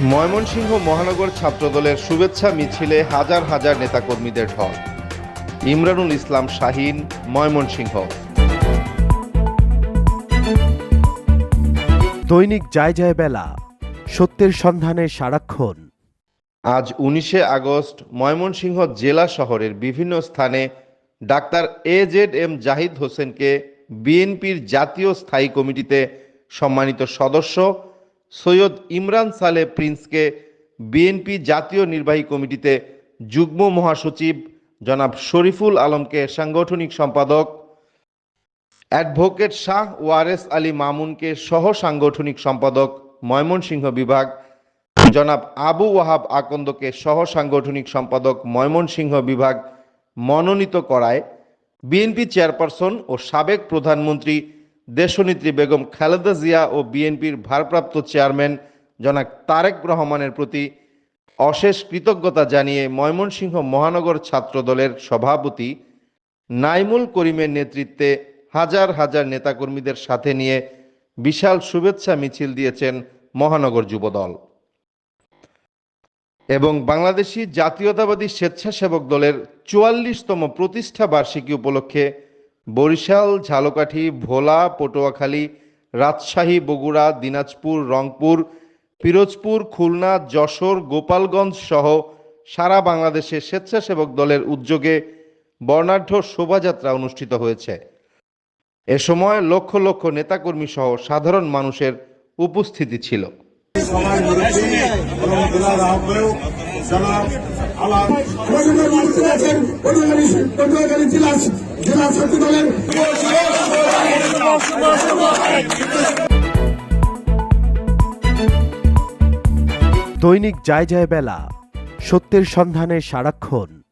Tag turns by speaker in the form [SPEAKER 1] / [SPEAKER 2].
[SPEAKER 1] ময়মনসিংহ মহানগর ছাত্রদলের শুভেচ্ছা মিছিলে হাজার হাজার নেতাকর্মীদের ঢল। ইমরানুল ইসলাম শাহিন ময়মনসিংহ।
[SPEAKER 2] দৈনিক যায় যায় বেলা সত্যের সন্ধানে সারাক্ষণ।
[SPEAKER 1] আজ উনিশে আগস্ট ময়মনসিংহ জেলা শহরের বিভিন্ন স্থানে doctor A Z M Zahid হোসেনকে বিএনপির জাতীয় স্থায়ী কমিটিতে সম্মানিত সদস্য সৈয়দ ইমরান সালে প্রিন্সকে বিএনপি জাতীয় নির্বাহী কমিটিতে যুগ্ম মহাসচিব জনাব শরীফুল আলমকে সাংগঠনিক সম্পাদক। অ্যাডভোকেট শাহ ওয়ারেস আলী মামুনকে সহ সাংগঠনিক সম্পাদক ময়মনসিংহ বিভাগ। জনাব আবু ওয়াহাব আকন্দকে সহ সাংগঠনিক সম্পাদক ময়মনসিংহ বিভাগ মনোনীত করায়। বিএনপি চেয়ারপারসন ও সাবেক প্রধানমন্ত্রী দেশনেত্রী বেগম খালেদা জিয়া ও বিএনপির ভারপ্রাপ্ত চেয়ারম্যান জনাক তারেক রহমানের প্রতি অশেষ কৃতজ্ঞতা জানিয়ে ময়মনসিংহ মহানগর ছাত্রদলের সভাপতি নাইমুল করিমের নেতৃত্বে হাজার হাজার নেতাকর্মীদের সাথে নিয়ে বিশাল শুভেচ্ছা মিছিল দিয়েছেন মহানগর যুবদল। এবং বাংলাদেশি জাতীয়তাবাদী স্বেচ্ছাসেবক দলের চুয়াল্লিশতম প্রতিষ্ঠা বার্ষিকী উপলক্ষে বরিশাল ঝালকাঠি ভোলা পটুয়াখালী রাজশাহী বগুড়া দিনাজপুর রংপুর পিরোজপুর খুলনা যশোর গোপালগঞ্জ সহ সারা বাংলাদেশে স্বেচ্ছাসেবক দলের উদ্যোগে বর্ণাঢ্য শোভাযাত্রা অনুষ্ঠিত হয়েছে এ সময় লক্ষ লক্ষ নেতাকর্মী সহ সাধারণ মানুষের উপস্থিতি ছিল
[SPEAKER 3] পটুয়াখালী জেলা জেলা ছাত্র দলের
[SPEAKER 2] দৈনিক যায় বেলা সত্যের সন্ধানে সারাক্ষণ।